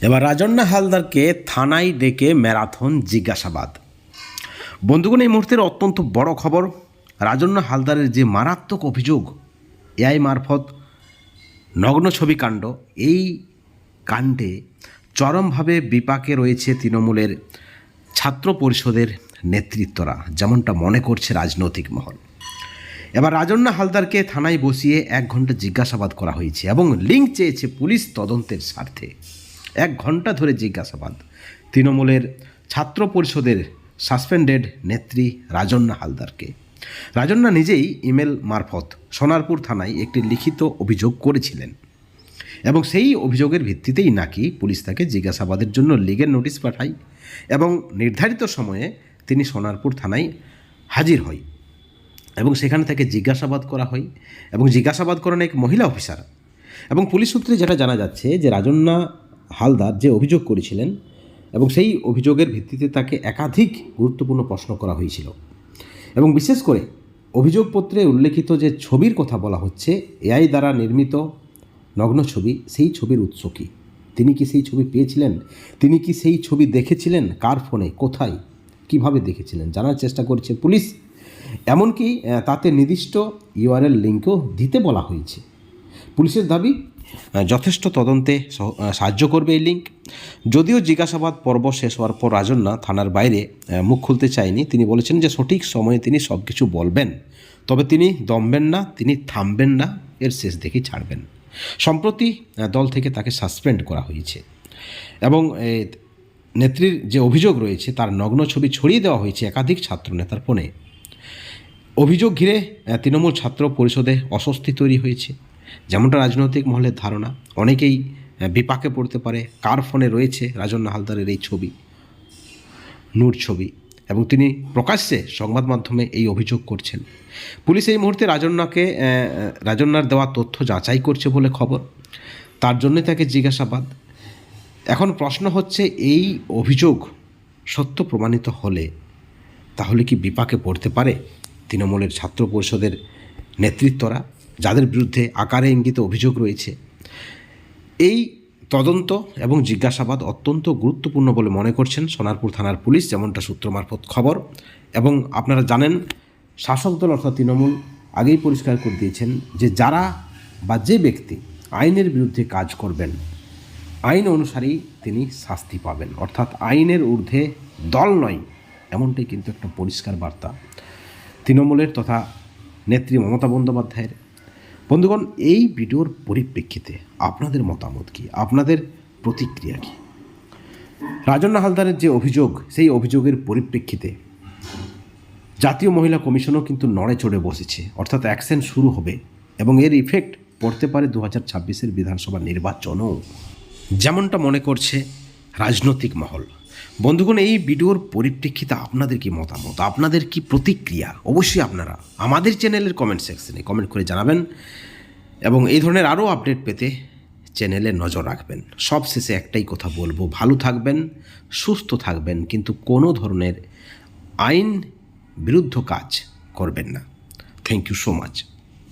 এবার রাজন্না হালদারকে থানায় ডেকে ম্যারাথন জিজ্ঞাসাবাদ। বন্ধুগণ, এই মুহূর্তের অত্যন্ত বড় খবর, রাজন্না হালদারের যে মারাত্মক অভিযোগ, এআই মারফত নগ্ন ছবি কাণ্ড এই কাণ্ডে চরমভাবে বিপাকে রয়েছে তৃণমূলের ছাত্র পরিষদের নেতৃত্বরা, যেমনটা মনে করছে রাজনৈতিক মহল। এবার রাজন্না হালদারকে থানায় বসিয়ে এক ঘণ্টা জিজ্ঞাসাবাদ করা হয়েছে এবং লিঙ্ক চেয়েছে পুলিশ তদন্তের স্বার্থে। এক ঘণ্টা ধরে জিজ্ঞাসাবাদ। তৃণমূলের ছাত্র পরিষদের সাসপেন্ডেড নেত্রী রাজন্না হালদারকে। রাজন্না নিজেই ইমেল মারফত সোনারপুর থানায় একটি লিখিত অভিযোগ করেছিলেন এবং সেই অভিযোগের ভিত্তিতেই নাকি পুলিশ তাকে জিজ্ঞাসাবাদের জন্য লিগের নোটিশ পাঠায় এবং নির্ধারিত সময়ে তিনি সোনারপুর থানায় হাজির হয় এবং সেখানে তাকে জিজ্ঞাসাবাদ করা হয় এবং জিজ্ঞাসাবাদ করেন এক মহিলা অফিসার। এবং পুলিশ সূত্রে যেটা জানা যাচ্ছে যে রাজন্না হালদার যে অভিযোগ করেছিলেন এবং সেই অভিযোগের ভিত্তিতে তাকে একাধিক গুরুত্বপূর্ণ প্রশ্ন করা হয়েছিল। এবং বিশেষ করে অভিযোগপত্রে উল্লেখিত যে ছবির কথা বলা হচ্ছে, এআই দ্বারা নির্মিত নগ্ন ছবি, সেই ছবির উৎস কী? তিনি কি সেই ছবি পেয়েছিলেন? তিনি কি সেই ছবি দেখেছিলেন? কার ফোনে? কোথায়? কীভাবে দেখেছিলেন? জানার চেষ্টা করছে পুলিশ। এমনকি তাতে নির্দিষ্ট ইউআরএল লিঙ্কও দিতে বলা হয়েছে। পুলিশের দাবি যথেষ্ট তদন্তে সাহায্য করবে এই লিঙ্ক যদিও জিজ্ঞাসাবাদ পর্ব শেষ হওয়ার পর রাজন্না থানার বাইরে মুখ খুলতে চায়নি। তিনি বলেছেন যে সঠিক সময়ে তিনি সব কিছু বলবেন। তবে তিনি দমবেন না, তিনি থামবেন না, এর শেষ দেখেই ছাড়বেন। সম্প্রতি দল থেকে তাকে সাসপেন্ড করা হয়েছে। এবং নেত্রীর যে অভিযোগ রয়েছে, তার নগ্ন ছবি ছড়িয়ে দেওয়া হয়েছে একাধিক ছাত্রনেতার ফোনে। অভিযোগ ঘিরে তৃণমূল ছাত্র পরিষদে অস্বস্তি তৈরি হয়েছে। যেমনটা রাজনৈতিক মহলের ধারণা অনেকেই বিপাকে পড়তে পারে কার ফোনে রয়েছে রাজন্না হালদারের এই ছবি নূর ছবি এবং তিনি প্রকাশ্যে সংবাদ মাধ্যমে এই অভিযোগ করছেন। পুলিশ এই মুহূর্তে রাজন্নাকে আহ, রাজন্নার দেওয়া তথ্য যাচাই করছে বলে খবর। তার জন্য তাকে জিজ্ঞাসাবাদ। এখন প্রশ্ন হচ্ছে এই অভিযোগ সত্য প্রমাণিত হলে তাহলে কি বিপাকে পড়তে পারে তৃণমূলের ছাত্র পরিষদের নেতৃত্বরা? যাদের বিরুদ্ধে আকারে ইঙ্গিতে অভিযোগ রয়েছে। এই তদন্ত এবং জিজ্ঞাসাবাদ অত্যন্ত গুরুত্বপূর্ণ বলে মনে করছেন সোনারপুর থানার পুলিশ, যেমনটা সূত্র মারফত খবর। এবং আপনারা জানেন, শাসক দল অর্থাৎ তৃণমূল আগেই পরিষ্কার করে দিয়েছেন যে যারা বা যে ব্যক্তি আইনের বিরুদ্ধে কাজ করবেন, আইন অনুসারেই তিনি শাস্তি পাবেন। অর্থাৎ আইনের ঊর্ধ্বে দল নয়, এমনটাই কিন্তু একটা পরিষ্কার বার্তা। তৃণমূলের তথা নেত্রী মমতা বন্দ্যোপাধ্যায়ের বন্ধুগণ, এই ভিডিওর পরিপ্রেক্ষিতে আপনাদের মতামত কী? আপনাদের প্রতিক্রিয়া কী? রাজন্না হালদারের যে অভিযোগ, সেই অভিযোগের পরিপ্রেক্ষিতে জাতীয় মহিলা কমিশনও কিন্তু নড়ে চড়ে বসেছে। অর্থাৎ অ্যাকশন শুরু হবে এবং এর ইফেক্ট পড়তে পারে দু হাজার বিধানসভা নির্বাচনও। যেমনটা মনে করছে রাজনৈতিক মহল। বন্ধুগণ, এই ভিডিওর পরিপ্রেক্ষিতে আপনাদের কি মতামত? আপনাদের কি প্রতিক্রিয়া? অবশ্যই আপনারা আমাদের চ্যানেলের কমেন্ট সেকশনে কমেন্ট করে জানাবেন এবং এই ধরনের আরও আপডেট পেতে চ্যানেলে নজর রাখবেন। সবশেষে একটাই কথা বলব, ভালো থাকবেন, সুস্থ থাকবেন, কিন্তু কোনো ধরনের আইন বিরুদ্ধ কাজ করবেন না। Thank you so much